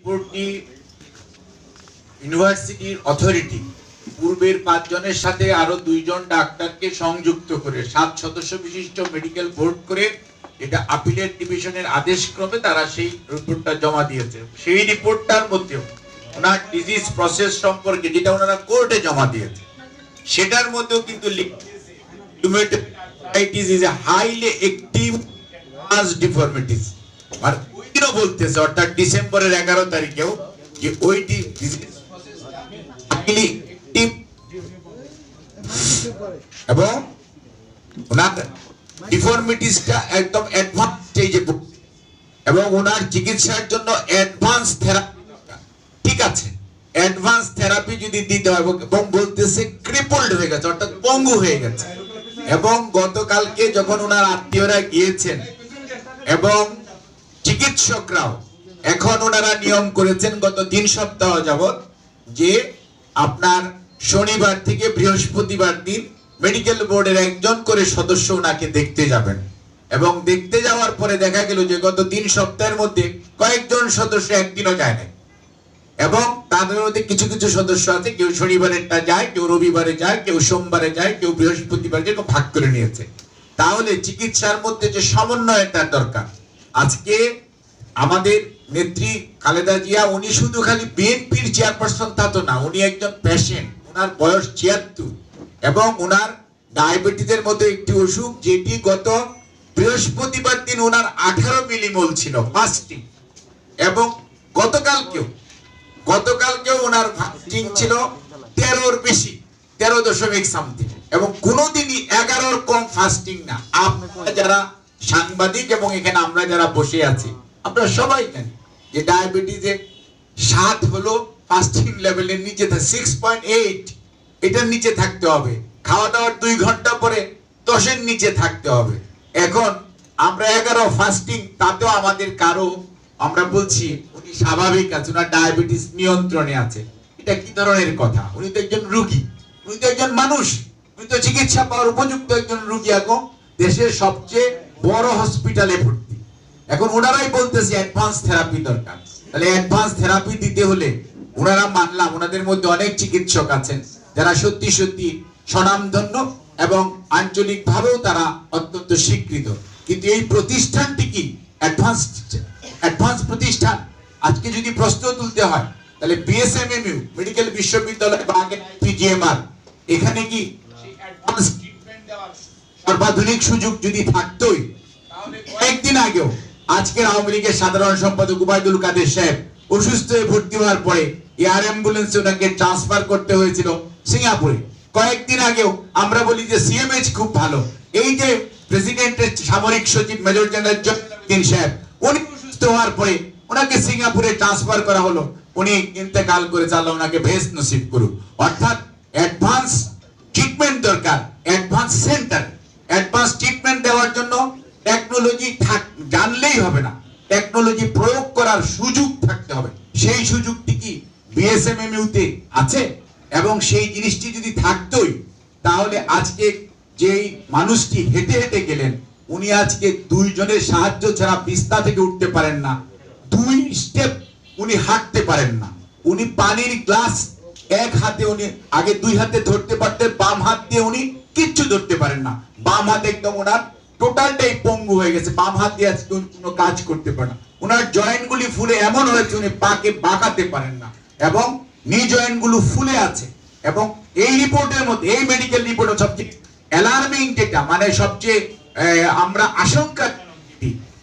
রিপোর্টটি ইউনিভার্সিটির অথরিটি পূর্বের পাঁচজনের সাথে আরও দুইজন ডাক্তারকে সংযুক্ত করে সাত সদস্য বিশিষ্ট মেডিকেল বোর্ড করে এটা আপিলেট ডিভিশনের আদেশ ক্রমে তারা সেই রিপোর্টটা জমা দিয়েছে সেই রিপোর্টটার মধ্যেও ওনার ডিজিজ প্রসেস সম্পর্কে যেটা ওনারা কোর্টে জমা দিয়েছে সেটার মধ্যেও কিন্তু rheumatoid is a ওইদিনও বলতেছে? অর্থাৎ ডিসেম্বরের এগারো তারিখেও যে ওইটি এবং ওনার একদম অ্যাডভান্স এবং ওনার চিকিৎসার জন্য অ্যাডভান্স থেরাপি ঠিক আছে? অ্যাডভান্স থেরাপি যদি দিতে হয়, এবং- বলতেছে হয়ে গেছে, অর্থাৎ হয়ে গেছে। এবং গতকালকে যখন ওনার আত্মীয়রা গিয়েছেন, এবং চিকিৎসকরাও এখন ওনারা নিয়ম করেছেন গত তিন সপ্তাহ যাবত যে আপনার শনিবার থেকে বৃহস্পতিবার দিন মেডিকেল বোর্ডের একজন করে সদস্য ওনাকে দেখতে যাবেন। এবং দেখতে যাওয়ার পরে দেখা গেল যে গত তিন সপ্তাহের মধ্যে কয়েকজন সদস্য একদিনও যায় না এবং তাদের মধ্যে কিছু কিছু সদস্য আছে, কেউ শনিবারেরটা যায়, কেউ রবিবারে যায়, কেউ সোমবারে যায়, কেউ বৃহস্পতিবার যায় ভাগ করে নিয়েছে। তাহলে চিকিৎসার মধ্যে যে সমন্বয়টার দরকার। আজকে আমাদের নেত্রী খালেদা জিয়া, উনি শুধু খালি বিএনপির চেয়ারপারসন তা তো না, উনি একজন পেশেন্ট ওনার বয়স ছিয়াত্তর। এবং ওনার ডায়াবেটিসের মতো একটি অসুখ, যেটি গত বৃহস্পতিবার দিন ওনার আঠারো মিলিমোল ছিল ফাস্টিং এবং গতকালকেও গতকালকেও ওনার ফাস্টিং ছিল তেরোর বেশি, তেরো দশমিক সামথিং এবং কোনোদিনই এগারোর কম ফাস্টিং না। আপনারা যারা সাংবাদিক এবং এখানে আমরা যারা বসে আছি আপনারা সবাই জানেন যে ডায়াবেটিসের সাত হলো ফাস্টিং লেভেলের নিচে সিক্স পয়েন্ট এইট এটার নিচে থাকতে হবে। খাওয়া দাওয়ার দুই ঘণ্টা পরে দশের নিচে থাকতে হবে। এখন আমরা এগারো ফাস্টিং তাতেও আমাদের কারও, আমরা বলছি উনি স্বাভাবিক আছে ওনার ডায়াবেটিস নিয়ন্ত্রণে আছে। এটা কি ধরনের কথা? উনি তো একজন রুগী, উনি তো একজন মানুষ, উনি তো চিকিৎসা পাওয়ার উপযুক্ত একজন রুগী। এখন দেশের সবচেয়ে বড় হসপিটালে ভর্তি। এখন ওনারাই বলতেছে অ্যাডভান্স থেরাপি দরকার। তাহলে অ্যাডভান্স থেরাপি দিতে হলে ওনারা মানলাম ওনাদের মধ্যে অনেক চিকিৎসক আছেন যারা সত্যি সত্যি স্বনামধন্য এবং আঞ্চলিক ভাবেও তারা অত্যন্ত স্বীকৃত। কিন্তু এই প্রতিষ্ঠানটি কি? অ্যাডভান্স অ্যাডভান্স প্রতিষ্ঠান? আজকে যদি প্রশ্ন তুলতে হয় তাহলে বিএসএমএমইউ মেডিকেল বিশ্ববিদ্যালয় বা আগে পিজিএমআর এখানে কি অ্যাডভান্স ট্রিটমেন্ট দেওয়ার সর্বাধুনিক সুযোগ যদি থাকতোই তাহলে কয়েকদিন আগেও আজকের আওয়ামী লীগের সাধারণ সম্পাদক উবায়দুল কাদের সাহেব অসুস্থ হয়ে ভর্তি হওয়ার পরে এয়ার অ্যাম্বুলেন্সে ওনাকে ট্রান্সফার করতে হয়েছিল সিঙ্গাপুরে। কয়েকদিন আগেও আমরা বলি যে সিএমএইচ খুব ভালো। এই যে প্রেসিডেন্টের সামরিক সচিব মেজর জেনারেল জয়দিন সাহেব, উনি অসুস্থ হওয়ার পরে ওনাকে সিঙ্গাপুরে ট্রান্সফার করা হলো। উনি ইন্তেকাল করে আল্লাহ ওনাকে ভেস নসিব করুক। অর্থাৎ অ্যাডভান্স ট্রিটমেন্ট দরকার অ্যাডভান্স সেন্টার অ্যাডভান্স ট্রিটমেন্ট দেওয়ার জন্য টেকনোলজি থাক জানলেই হবে না টেকনোলজি প্রয়োগ করার সুযোগ থাকতে হবে। সেই সুযোগটি কি বিএসএমএমইউ তে আছে? এবং সেই জিনিসটি যদি থাকতোই, তাহলে আজকে যেই মানুষটি হেঁটে হেঁটে গেলেন, উনি আজকে দুইজনের সাহায্য ছাড়া বিস্তা থেকে উঠতে পারেন না। দুই স্টেপ উনি হাঁটতে পারেন না। উনি পানির গ্লাস এক হাতে উনি আগে দুই হাতে ধরতে পারতেন, বাম হাত দিয়ে উনি কিচ্ছু ধরতে পারেন না। বাম হাত একদম ওনার টোটালটাই পঙ্গু হয়ে গেছে। বাম হাত দিয়ে আজকে উনি কোনো কাজ করতে পারেন না। ওনার জয়েন্ট গুলি ফুলে এমন হয়েছে উনি পাকে বাঁকাতে পারেন না। এবং নি জয়েন্টগুলো ফুলে আছে। এবং এই রিপোর্টের মধ্যে, এই মেডিকেল রিপোর্টের সবচেয়ে অ্যালার্মিং যেটা মানে সবচেয়ে আমরা আশঙ্কা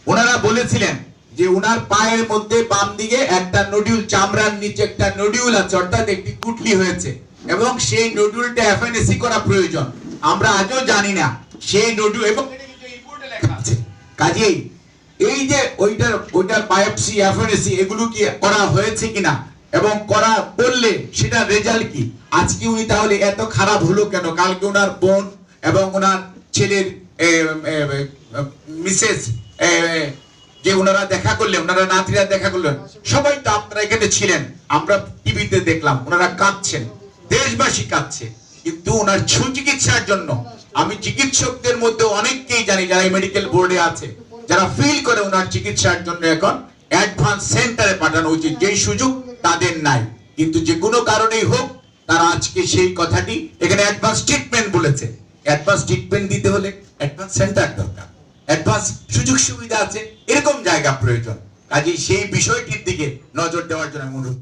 ওনারা বলেছিলেন যে ওনার পায়ের মধ্যে বাম দিকে একটা নডিউল চামড়ার নিচে একটা নডিউল আছে, অর্থাৎ একটি কুটলি হয়েছে। এবং সেই নডিউলটা এফএনএসি করা প্রয়োজন। আমরা আজও জানি না, সেই নডিউল এবং কাজেই এই যে ওইটার ওইটার বায়োপসি এফএনএসি এগুলো কি করা হয়েছে কিনা? এবং করা করলে সেটা রেজাল্ট কি? আজকে উনি তাহলে এত খারাপ হলো কেন? কালকে ওনার বোন এবং ওনার ছেলের মিসেস যে ওনারা দেখা করলেন, ওনারা নাতিরা দেখা করলেন, সবাই তো আপনারা এখানে ছিলেন। আমরা টিভিতে দেখলাম, ওনারা কাঁদছেন, দেশবাসী কাঁদছে। কিন্তু ওনার সুচিকিৎসার জন্য, আমি চিকিৎসকদের মধ্যে অনেককেই জানি, যারা মেডিকেল বোর্ডে আছে যারা ফিল করে ওনার চিকিৎসার জন্য এখন অ্যাডভান্স সেন্টারে পাঠানো উচিত। যেই সুযোগ তাদের নাই। কিন্তু যে কোনো কারণেই হোক, তারা আজকে সেই কথাটি এখানে অ্যাডভান্স ট্রিটমেন্ট বলেছে। অ্যাডভান্স ট্রিটমেন্ট দিতে হলে অ্যাডভান্স সেন্টার দরকার। অ্যাডভান্স সুযোগ সুবিধা আছে, এরকম জায়গা প্রয়োজন। কাজে সেই বিষয়টির দিকে নজর দেওয়ার জন্য অনুরোধ